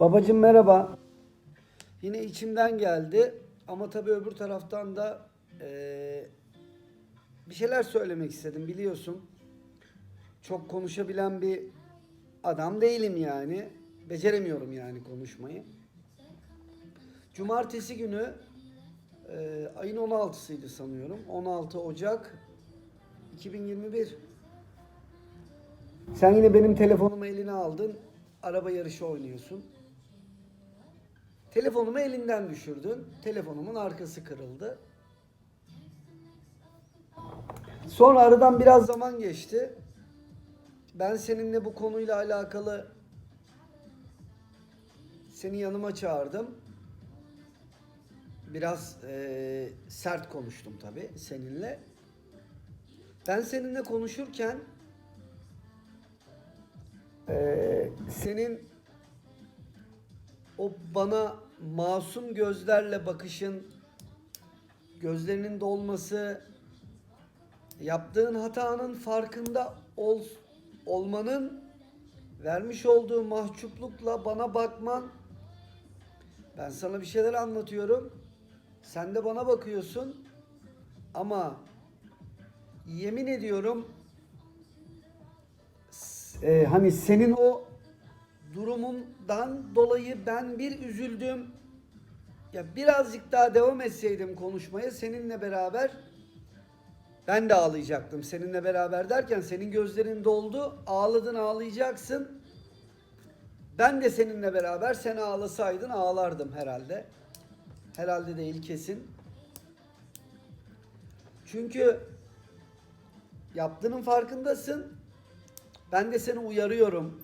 Babacım merhaba. Yine içimden geldi ama tabii öbür taraftan da eee, bir şeyler söylemek istedim biliyorsun. Çok konuşabilen bir adam değilim yani. Beceremiyorum yani konuşmayı. Cumartesi günü eee, ayın 16'sıydı sanıyorum. 16 Ocak 2021. Sen yine benim telefonumu eline aldın. Araba yarışı oynuyorsun. Telefonumu elinden düşürdün. Telefonumun arkası kırıldı. Sonra aradan biraz zaman geçti. Ben seninle bu konuyla alakalı seni yanıma çağırdım. Biraz eee, sert konuştum tabii seninle. Ben seninle konuşurken eee, senin o bana masum gözlerle bakışın, gözlerinin dolması, yaptığın hatanın farkında ol, olmanın, vermiş olduğu mahcuplukla bana bakman, ben sana bir şeyler anlatıyorum, sen de bana bakıyorsun. Ama yemin ediyorum e, hani senin o durumundan dolayı ben bir üzüldüm. Ya birazcık daha devam etseydim konuşmaya seninle beraber ben de ağlayacaktım. Seninle beraber derken senin gözlerin doldu. Ağladın ağlayacaksın. Ben de seninle beraber sen ağlasaydın ağlardım herhalde. Herhalde değil kesin. Çünkü yaptığının farkındasın. Ben de seni uyarıyorum.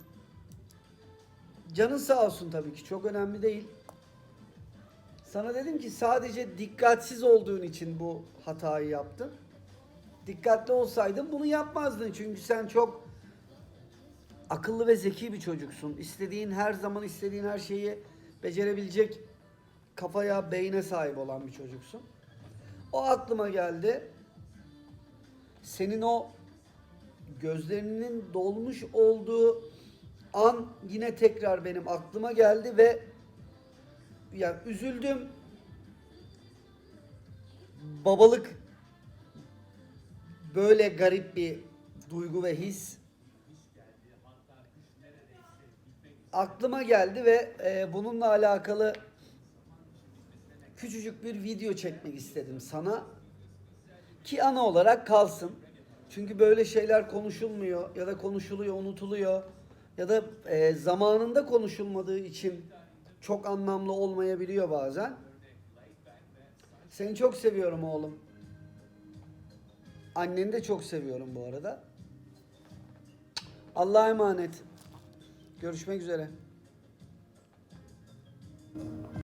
Canın sağ olsun tabii ki çok önemli değil. Sana dedim ki sadece dikkatsiz olduğun için bu hatayı yaptın. Dikkatli olsaydın bunu yapmazdın çünkü sen çok akıllı ve zeki bir çocuksun. İstediğin her zaman istediğin her şeyi becerebilecek kafaya, beyne sahip olan bir çocuksun. O aklıma geldi. Senin o gözlerinin dolmuş olduğu an yine tekrar benim aklıma geldi ve ya üzüldüm. Babalık böyle garip bir duygu ve his aklıma geldi ve e, bununla alakalı küçücük bir video çekmek istedim sana ki ana olarak kalsın. Çünkü böyle şeyler konuşulmuyor ya da konuşuluyor, unutuluyor ya da e, zamanında konuşulmadığı için çok anlamlı olmayabiliyor bazen. Seni çok seviyorum oğlum. Anneni de çok seviyorum bu arada. Allah'a emanet. Görüşmek üzere.